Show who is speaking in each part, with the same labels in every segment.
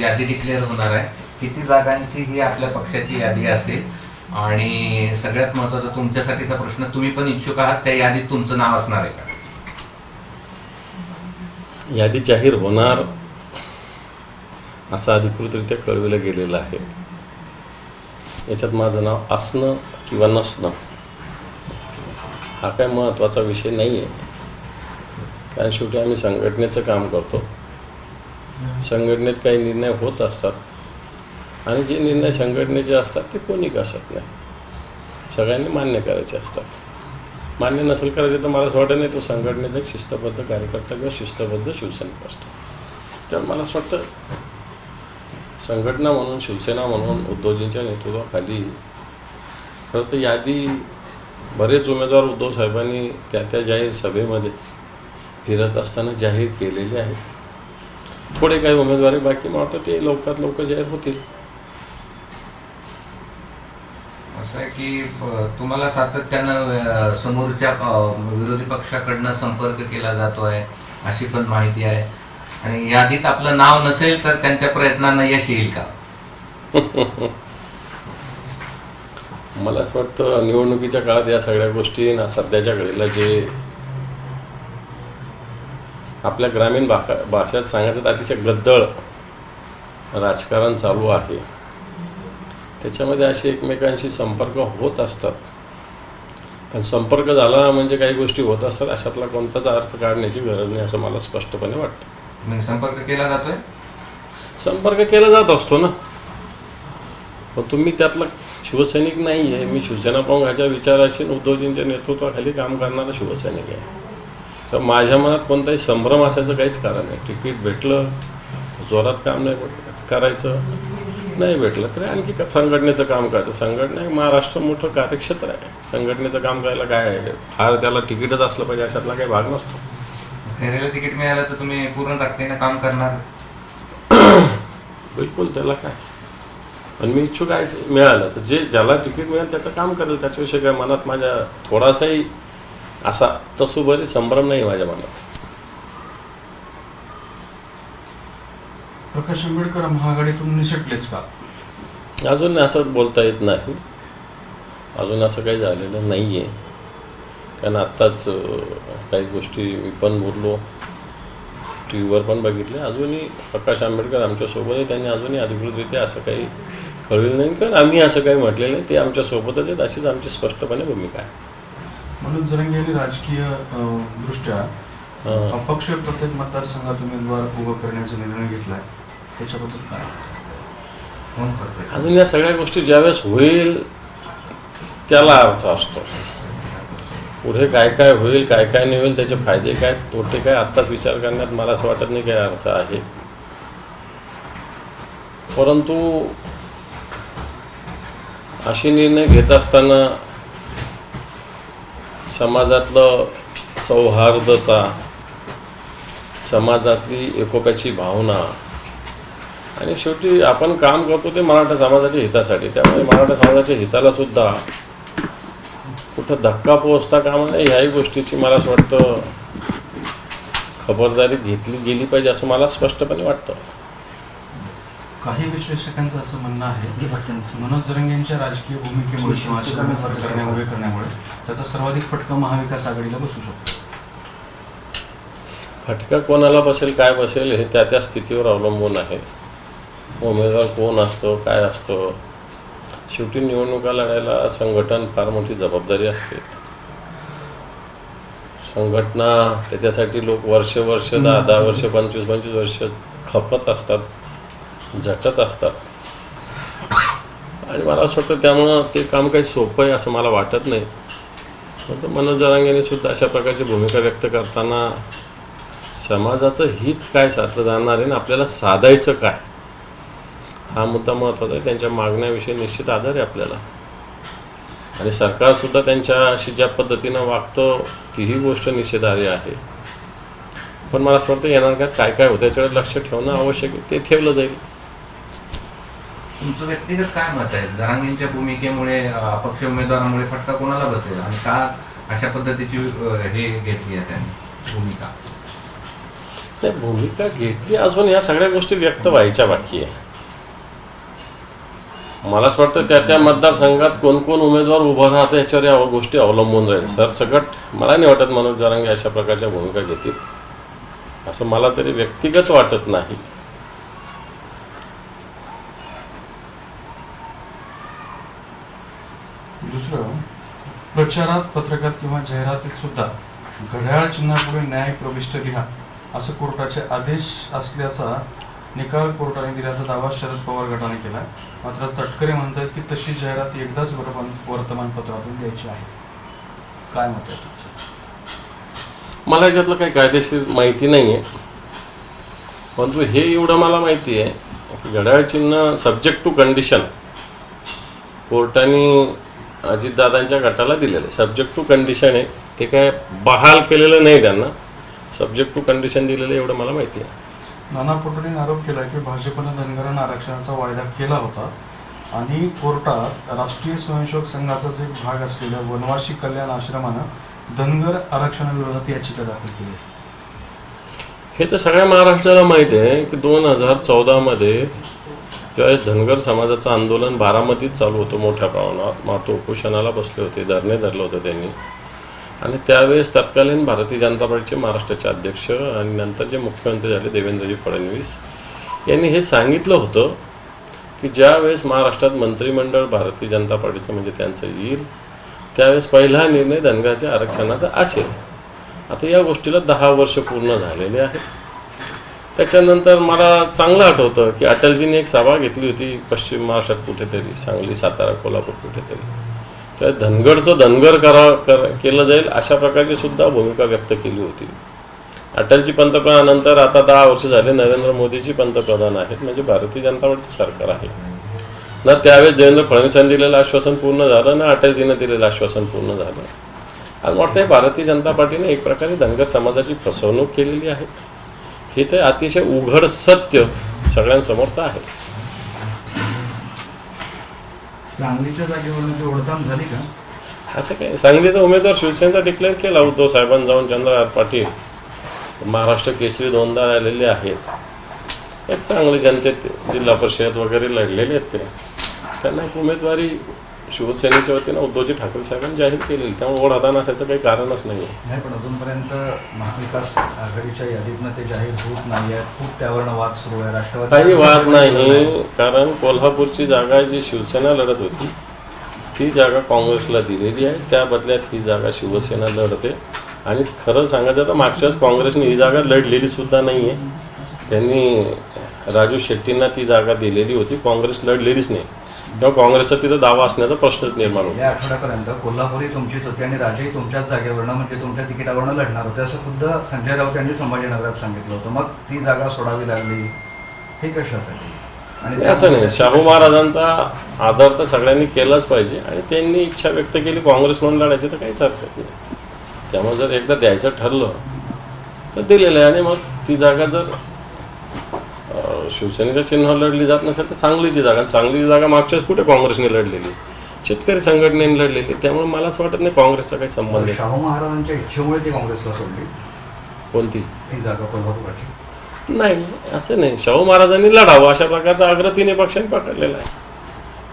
Speaker 1: यादी डिक्लेअर होणार आहे. किती जागांची ही आपल्या पक्षाची यादी असेल? आणि सगळ्यात महत्त्वाचा तुमच्यासाठीचा प्रश्न तुम्ही पण इच्छुक आहात त्या यादीत तुमचं नाव असणार आहे का?
Speaker 2: यादी जाहीर होणार असं अधिकृतरित्या कळविलं गेलेलं आहे. याच्यात माझं नाव असणं किंवा नसणं हा काय महत्त्वाचा विषय नाही आहे कारण शेवटी आम्ही संघटनेचं काम करतो. संघटनेत काही निर्णय होत असतात. आणि जे निर्णय संघटनेचे असतात ते कोणी कसत नाही. सगळ्यांनी मान्य करायचे असतात. मान्य नसेल करायचे तर मला असं वाटत नाही तो संघटनेत एक शिस्तबद्ध कार्यकर्ता किंवा शिस्तबद्ध शिवसैनिक असतो. तर मला असं वाटतं संघटना म्हणून शिवसेना म्हणून उद्धवजींच्या नेतृत्वाखाली खरं तर यादी बरेच उमेदवार उद्धव साहेबांनी त्या त्या जाहीर सभेमध्ये फिरत असताना जाहीर केलेले आहेत. थोडे काही उमेदवारी बाकी मला वाटतं ते लवकरात लवकर जाहीर होतील.
Speaker 1: असं आहे की तुम्हाला सातत्यानं समोरच्या विरोधी पक्षाकडनं संपर्क केला जातोय अशी पण माहिती आहे. आणि यादीत आपलं नाव नसेल तर त्यांच्या प्रयत्नांना यश येईल का?
Speaker 2: मला असं वाटतं निवडणुकीच्या काळात या सगळ्या गोष्टी ना सध्याच्या घडीला जे आपल्या ग्रामीण भाषा भाषेत सांगायचं तर अतिशय गद्दळ राजकारण चालू आहे. त्याच्यामध्ये असे एकमेकांशी संपर्क होत असतात. पण संपर्क झाला म्हणजे काही गोष्टी होत असतात अशातला कोणताच अर्थ काढण्याची गरज नाही असं मला स्पष्टपणे वाटतं.
Speaker 1: म्हणजे संपर्क केला जातोय?
Speaker 2: संपर्क केला जात असतो ना. पण तुम्ही त्यातला शिवसैनिक नाही आहे मी शिवसेना प्रमुखाच्या विचाराशी उद्धवजींच्या नेतृत्वाखाली काम करणारा शिवसैनिक आहे. तर माझ्या मनात कोणताही संभ्रम असायचं काहीच कारण नाही. तिकीट भेटलं जोरात काम नाही कर- करायचं नाही भेटलं. तरी आणखी का- संघटनेचं काम करायचं. संघटना हे महाराष्ट्र मोठं कार्यक्षेत्र आहे. संघटनेचं काम करायला काय आहे? फार त्याला तिकीटच असलं पाहिजे अशातला काही भाग नसतो.
Speaker 1: तिकीट मिळालं तर तुम्ही पूर्ण ताकदीनं काम करणार?
Speaker 2: बिलकुल त्याला काय? पण मी इच्छुक आहेच मिळालं. तर जे ज्याला तिकीट मिळेल त्याचं काम करेल. त्याच्याविषयी काय मनात माझ्या थोडासाही असा तसोबरी संभ्रम नाही माझ्या मनात.
Speaker 3: प्रकाश आंबेडकर महाआघाडीतून निसटलेच का?
Speaker 2: अजून असं बोलता येत नाही. अजून असं काही झालेलं नाही आहे कारण आत्ताच काही गोष्टी मी पण बोललो. टी व्हीवर पण बघितले. अजूनही प्रकाश आंबेडकर आमच्यासोबत आहे त्यांनी अजूनही अधिकृतरित्या असं काही कळलेलं नाही. कारण आम्ही असं काही म्हटलेलं नाही. ते आमच्यासोबतच आहेत. अशीच आमची स्पष्टपणे भूमिका आहे.
Speaker 3: मनोज जरंगे यांनी राजकीय दृष्ट्या अपक्ष प्रत्येक मतदारसंघात उमेदवार उभं करण्याचा निर्णय घेतलाय. त्याच्याबद्दल काय?
Speaker 2: अजून या सगळ्या गोष्टी ज्यावेळेस होईल त्याला अर्थ असतो. पुढे काय काय होईल काय काय नाही होईल त्याचे फायदे काय तोटे काय आत्ताच विचार करण्यात मला असं वाटत नाही काय अर्थ आहे. परंतु असे निर्णय घेत असताना समाजातलं सौहार्दता समाजातली एकोप्याची भावना. आणि शेवटी आपण काम करतो ते मराठा समाजाच्या हितासाठी. त्यामुळे मराठा समाजाच्या हिताला सुद्धा कुठं धक्का पोहोचता कामा नये ह्याही गोष्टीची मला असं वाटतं खबरदारी घेतली गेली पाहिजे असं मला स्पष्टपणे वाटतं.
Speaker 3: काही विश्लेषकांचं असं म्हणणं आहे की मनोज जरंगे यांच्या राजकीय भूमिकेमुळे किंवा करण्या उभे करण्यामुळे त्याचा सर्वाधिक फटका महाविकास आघाडीला बसू शकतो.
Speaker 2: फटका कोणाला बसेल काय बसेल हे त्या त्या स्थितीवर अवलंबून आहे. उमेदवार कोण असतो काय असतो? शेवटी निवडणुका लढायला संघटन फार मोठी जबाबदारी असते. संघटना त्याच्यासाठी लोक वर्ष वर्ष दहा दहा वर्ष पंचवीस पंचवीस वर्ष खपत असतात. झटत असतात. आणि मला असं वाटतं त्यामुळं ते काम काही सोपं आहे असं मला वाटत नाही. परंतु मनोज जरांगेने सुद्धा अशा प्रकारची भूमिका व्यक्त करताना समाजाचं हित काय साधलं जाणार आहे आणि आपल्याला साधायचं काय? हा मुद्दा महत्त्वाचा आहे. त्यांच्या मागण्याविषयी निश्चित आधार आहे आपल्याला. आणि सरकारसुद्धा त्यांच्याशी ज्या पद्धतीनं वागतं तीही गोष्ट निषेधार्य आहे. पण मला असं वाटतं येणार काय काय होतं याच्याकडे लक्ष ठेवणं आवश्यक आहे. ते ठेवलं जाईल.
Speaker 1: तुमचं व्यक्तिगत काय मत आहे? जरांगींच्या भूमिकेमुळे अपक्ष उमेदवारामुळे फटका कोणाला बसेल? आणि का अशा पद्धतीची हे घेतली आहे त्यांनी? भूमिका?
Speaker 2: नाही भूमिका घेतली अजून या सगळ्या गोष्टी व्यक्त व्हायच्या बाकी आहे. मला असं वाटतं त्या त्या मतदारसंघात कोण कोण उमेदवार उभा राहतं याच्यावर या गोष्टी अवलंबून राहील. सरसकट मला नाही वाटत मनोज जरांगे अशा प्रकारच्या भूमिका घेतील. असं मला तरी व्यक्तिगत वाटत नाही.
Speaker 3: दुसरं प्रचारात पत्रकात किंवा जाहिरातीत सुद्धा घड्याळ चिन्हापुढे न्याय प्रविष्ट लिहा असं कोर्टाचे आदेश असल्याचा निकाल कोर्टाने दिल्याचा दावा शरद पवार गटाने केला. मात्र तटकरे म्हणतात की तशी जाहिरात एकदाच वर्तमान वर्तमानपत्रातून द्यायची आहे. काय मत आहे तुमचं?
Speaker 2: मला याच्यातलं काही कायदेशीर माहिती नाही आहे परंतु हे एवढं मला माहिती आहे की घड्याळ चिन्ह सब्जेक्ट टू कंडिशन कोर्टाने अजितदादांच्या गटाला दिलेलं. आहे सब्जेक्ट टू कंडिशन आहे. ते काय बहाल केलेलं नाही त्यांना. सब्जेक्ट टू कंडिशन दिलेलं एवढं मला माहिती आहे.
Speaker 3: नाना पटोलेंनी आरोप केला की भाजपनं धनगरांना आरक्षणाचा वायदा केला होता आणि कोर्टात राष्ट्रीय स्वयंसेवक संघाचा जे भाग असलेल्या वनवासी कल्याण आश्रमानं धनगर आरक्षणाविरोधात याचिका दाखल केली.
Speaker 2: हे तर सगळ्या महाराष्ट्राला माहिती आहे की दोन हजार चौदामध्ये ज्यावेळेस धनगर समाजाचं आंदोलन बारामतीत चालू होतं मोठ्या प्रमाणात मातो उपोषणाला बसले होते धरणे धरलं होतं त्यांनी. आणि त्यावेळेस तत्कालीन भारतीय जनता पार्टीचे महाराष्ट्राचे अध्यक्ष आणि नंतर जे मुख्यमंत्री झाले देवेंद्रजी फडणवीस यांनी हे सांगितलं होतं की ज्यावेळेस महाराष्ट्रात मंत्रिमंडळ भारतीय जनता पार्टीचं म्हणजे त्यांचं येईल त्यावेळेस पहिला निर्णय धनगराच्या आरक्षणाचा असेल. आता या गोष्टीला दहा वर्ष पूर्ण झालेले आहेत. त्याच्यानंतर मला चांगलं आठवतं की अटलजीने एक सभा घेतली होती पश्चिम महाराष्ट्रात कुठेतरी सांगली सातारा कोल्हापूर कुठेतरी. त्या धनगरचं धनगर करा कर केलं जाईल अशा प्रकारची सुद्धा भूमिका व्यक्त केली होती. अटलजी पंतप्रधानानंतर आता दहा वर्ष झाले नरेंद्र मोदीजी पंतप्रधान आहेत म्हणजे भारतीय जनता पार्टीचं सरकार आहे. ना त्यावेळेस देवेंद्र फडणवीसांनी दिलेलं आश्वासन पूर्ण झालं ना अटलजीनं दिलेलं आश्वासन पूर्ण झालं. आणि वाटतं भारतीय जनता पार्टीने एक प्रकारे धनगर समाजाची फसवणूक केलेली आहे. हे तर अतिशय उघड सत्य सगळ्यांसमोरचं आहे.
Speaker 4: सांगलीच्या जागेवरून ती ओढताम झाली का?
Speaker 2: असं काय? सांगलीचा उमेदवार शिवसेनेचा डिक्लेअर केला उद्धव साहेबांनी जाऊन चंद्रकांत पाटील. महाराष्ट्र केसरी दोनदा राहिलेले आहेत. चांगले जनतेत जिल्हा परिषद वगैरे लढलेले आहेत ते. त्यांना एक उमेदवारी शिवसेनेच्या वतीनं उद्धवजी ठाकरे साहेबांनी जाहीर केलेली. त्यामुळे ओढादान असायचं काही कारणच नाही. आहे
Speaker 4: नाही पण अजूनपर्यंत महाविकास आघाडीच्या यादीतनं ते जाहीर होत नाही आहे खूप त्यावरनं वाद सुरू आहे. राष्ट्रवादी
Speaker 2: काही वाद नाही कारण कोल्हापूरची जागा जी शिवसेना लढत होती ती जागा काँग्रेसला दिलेली आहे. त्या बदल्यात ही जागा शिवसेना लढते. आणि खरं सांगायचं तर मागच्याच काँग्रेसने ही जागा लढलेली सुद्धा नाही आहे त्यांनी राजू शेट्टींना ती जागा दिलेली होती. काँग्रेस लढलेलीच नाही. तेव्हा काँग्रेसचा तिथं दावा असण्याचा प्रश्नच निर्माण होतो.
Speaker 4: या आठवड्यापर्यंत कोल्हापुरी तुमचीच होती आणि राजही तुमच्याच जागेवरनं म्हणजे तुमच्या तिकिटावरनं लढणार होते असं खुद्द संजय राऊत यांनी संभाजीनगरात सांगितलं होतं. मग ती जागा सोडावी लागली. हे कशासाठी
Speaker 2: नाही, असं नाही. शाहू महाराजांचा आदर तर सगळ्यांनी केलाच पाहिजे आणि त्यांनी इच्छा व्यक्त केली काँग्रेस म्हणून लढायची तर काहीच हरकत नाही. त्यामुळे जर एकदा द्यायचं ठरलं तर दिलेलं आहे. आणि मग ती जागा जर शिवसेनेच्या चिन्हावर लढली जात नसेल तर सांगलीची जागा. आणि सांगलीची जागा मागच्याच कुठे काँग्रेसने लढलेली? शेतकरी संघटनेने लढलेली. त्यामुळे मला असं वाटत नाही काँग्रेसचा काही संबंध
Speaker 4: शाहू महाराजांच्या इच्छेमुळे ती काँग्रेसला सोडली.
Speaker 2: कोणती?
Speaker 4: ती जागा कोल्हापूरची.
Speaker 2: नाही असं नाही. शाहू महाराजांनी लढावं. अशा प्रकारचा आग्रह तिन्ही पक्षांनी पकडलेला आहे.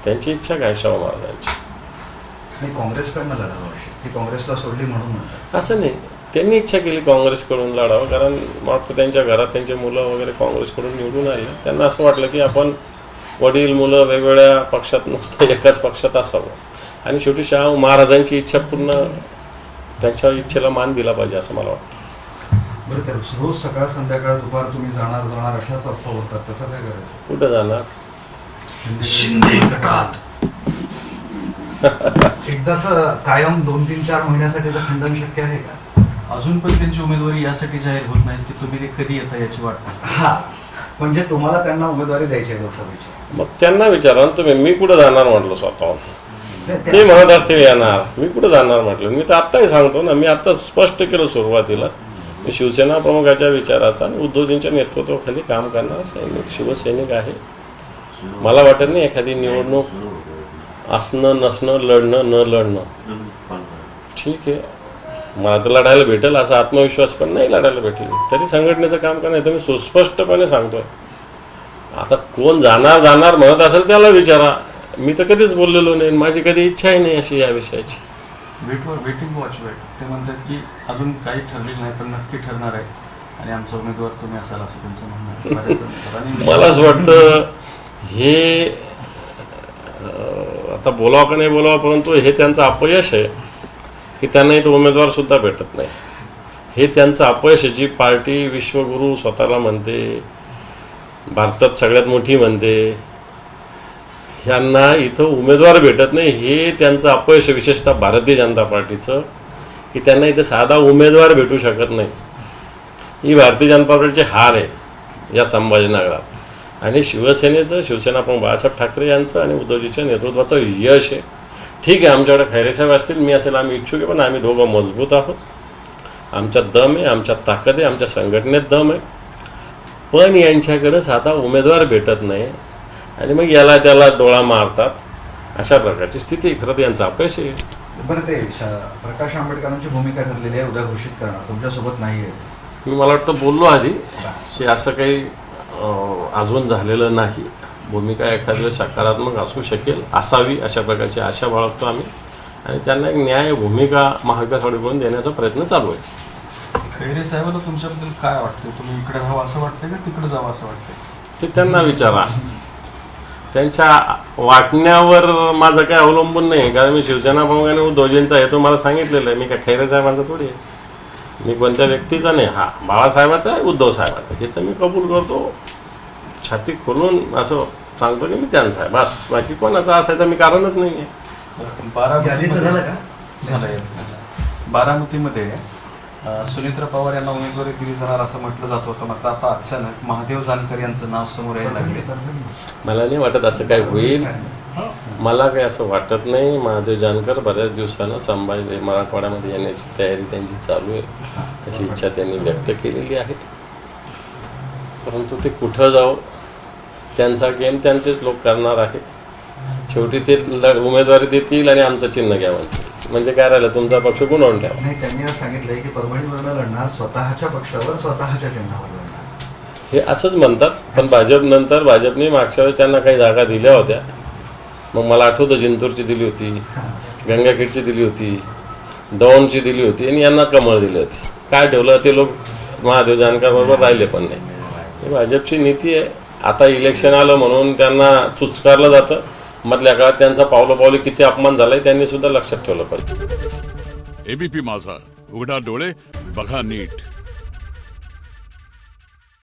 Speaker 2: त्यांची इच्छा काय शाहू महाराजांची?
Speaker 4: काँग्रेसकडनं लढावं अशी. ती काँग्रेसला सोडली म्हणून
Speaker 2: असं नाही. त्यांनी इच्छा केली काँग्रेसकडून लढावं कारण मागचं त्यांच्या घरात त्यांचे मुलं वगैरे काँग्रेसकडून निवडून आले. त्यांना असं वाटलं की आपण वडील मुलं वेगवेगळ्या पक्षात नसतं एकाच पक्षात असावं. आणि शेवटी शाह महाराजांची इच्छा पूर्ण त्यांच्या इच्छेला मान दिला पाहिजे असं मला वाटतं.
Speaker 4: बरं तर रोज सकाळ संध्याकाळ दुपार तुम्ही जाणार जाणार अशाच अफवा होतात. तसं काय करायचं?
Speaker 2: कुठं जाणार?
Speaker 4: शिंदे गटात. एकदाच कायम दोन तीन चार महिन्यासाठीचं खंडन शक्य आहे का?
Speaker 3: अजून पण त्यांची उमेदवारी यासाठी जाहीर होत नाही की तुम्ही ते कधी येता याची वाट पाहता.
Speaker 4: हा म्हणजे तुम्हाला त्यांना उमेदवारी द्यायची आहे लोकसभेची.
Speaker 2: मग त्यांना विचारा ना तुम्ही मी कुठं जाणार म्हटलं स्वतःहून?
Speaker 4: ते-
Speaker 2: ते
Speaker 4: ते-
Speaker 2: म्हणत असतील येणार. मी कुठं जाणार म्हटलं? मी तर आत्ताही सांगतो ना मी आत्ता स्पष्ट केलं सुरुवातीलाच. मी शिवसेना प्रमुखाच्या विचाराचा आणि उद्धवजींच्या नेतृत्वाखाली काम करणारा सैनिक शिवसैनिक आहे. मला वाटत नाही एखादी निवडणूक असणं नसणं लढणं न लढणं. ठीक आहे. मला तर लढायला भेटेल असा आत्मविश्वास पण नाही लढायला भेटेल. तरी संघटनेचं काम का नाही तर मी सुस्पष्टपणे सांगतोय आता कोण जाणार जाणार म्हणत असेल त्याला विचारा. मी तर कधीच बोललेलो नाही माझी कधी इच्छाही नाही अशी या विषयाची.
Speaker 3: वेटवर वेटिंग वॉच वेट ते म्हणतात की अजून काही ठरलेलं नाही पण नक्की ठरणार आहे. आणि आमचा उमेदवार तुम्ही असाल असं त्यांचं म्हणणं आहे. बऱ्याच जणांचं. आणि
Speaker 2: मला असं वाटतं हे आता बोलावं का नाही बोलावं परंतु हे त्यांचं अपयश आहे. की त्यांना इथं उमेदवार सुद्धा भेटत नाही. हे त्यांचं अपयश आहे जी पार्टी विश्वगुरू स्वतःला म्हणते भारतात सगळ्यात मोठी म्हणते. ह्यांना इथं उमेदवार भेटत नाही हे त्यांचं अपयश विशेषतः भारतीय जनता पार्टीचं की त्यांना इथं साधा उमेदवार भेटू शकत नाही. ही भारतीय जनता पार्टीची हार आहे या संभाजीनगरात. आणि शिवसेनेचं शिवसेना प्रमुख बाळासाहेब ठाकरे यांचं आणि उद्धवजीच्या नेतृत्वाचं यश आहे. ठीक आहे आमच्याकडे खैरेसाहेब असतील मी असेल आम्ही इच्छुक आहे पण आम्ही दोघं मजबूत आहोत. आमच्यात दम आहे आमच्यात ताकद आहे आमच्या संघटनेत दम आहे. पण यांच्याकडं साधा उमेदवार भेटत नाही. आणि मग याला त्याला डोळा मारतात. अशा प्रकारची स्थिती. खरं तर यांचं अपयश आहे.
Speaker 4: बरं ते प्रकाश आंबेडकरांची भूमिका ठरलेली आहे उद्या घोषित करणार. तुमच्यासोबत नाही आहे.
Speaker 2: मी मला वाटतं बोललो आधी की असं काही अजून झालेलं नाही. भूमिका एखाद्या सकारात्मक असू शकेल असावी अशा प्रकारची आशा बाळगतो आम्ही. आणि त्यांना एक न्याय भूमिका महाविकास आघाडीकडून देण्याचा प्रयत्न चालू आहे.
Speaker 3: खैरे साहेबांना तुमच्याबद्दल काय वाटतं तुम्ही इकडे राहावं असं का तिकडे जावं असं
Speaker 2: ते त्यांना विचारा. त्यांच्या वाटण्यावर माझं काय अवलंबून नाही कारण मी शिवसेना प्रमुखाने उद्धवजींचा हेतू मला सांगितलेलं आहे. मी काय खैरे साहेबांचा थोडी आहे. मी कोणत्या व्यक्तीचा नाही? हा बाळासाहेबाचा आहे उद्धव साहेबाचा हे तर मी कबूल करतो. छाती खोलून असं सांगतो की मी त्यांचा आहे बस. बाकी कोणाचा असायचं मी कारणच नाही आहे
Speaker 4: यादीचं झालं
Speaker 3: बारामतीमध्ये
Speaker 4: का.
Speaker 3: बारामतीमध्ये अं, सुनेत्रा पवार यांना उमेदवारी दिली जाणार असं म्हटलं जात होतं मात्र आता अचानक महादेव जानकर यांचं नाव समोर यायला लागले
Speaker 2: मला नाही वाटत असं काय होईल. मला काही असं वाटत नाही. महादेव जानकर बऱ्याच दिवसानं संभाजी मराठवाड्यामध्ये येण्याची तयारी त्यांची चालू आहे. तशी इच्छा त्यांनी व्यक्त केलेली आहे. परंतु ते कुठं जाऊ त्यांचा गेम त्यांचेच लोक करणार आहे. शेवटी ते लढ उमेदवारी देतील आणि आमचं चिन्ह घ्या म्हणजे काय राहिलं तुमचा पक्ष गुणवून ठेवा.
Speaker 4: नाही त्यांनी आज सांगितलंय की परभणीवरनं लढणार स्वतःच्या पक्षावर स्वतःच्या चिन्हावर लढणार.
Speaker 2: हे असंच म्हणतात पण भाजप नंतर भाजपने मागच्या वेळेस त्यांना काही जागा दिल्या होत्या. मग मला आठवतं जिंतूरची दिली होती गंगाखेडची दिली होती दौंडची दिली होती आणि यांना कमळ दिली होती. काय ठेवलं ते लोक? महादेव जानकर बरोबर राहिले पण नाही. ही भाजपची नीती आहे. आता इलेक्शन आलं म्हणून त्यांना चुचकारलं जातं. मधल्या काळात त्यांचा पावलोपावली किती अपमान झालाय त्यांनी सुद्धा लक्षात ठेवलं पाहिजे.
Speaker 5: एबीपी माझा उघडा डोळे बघा नीट.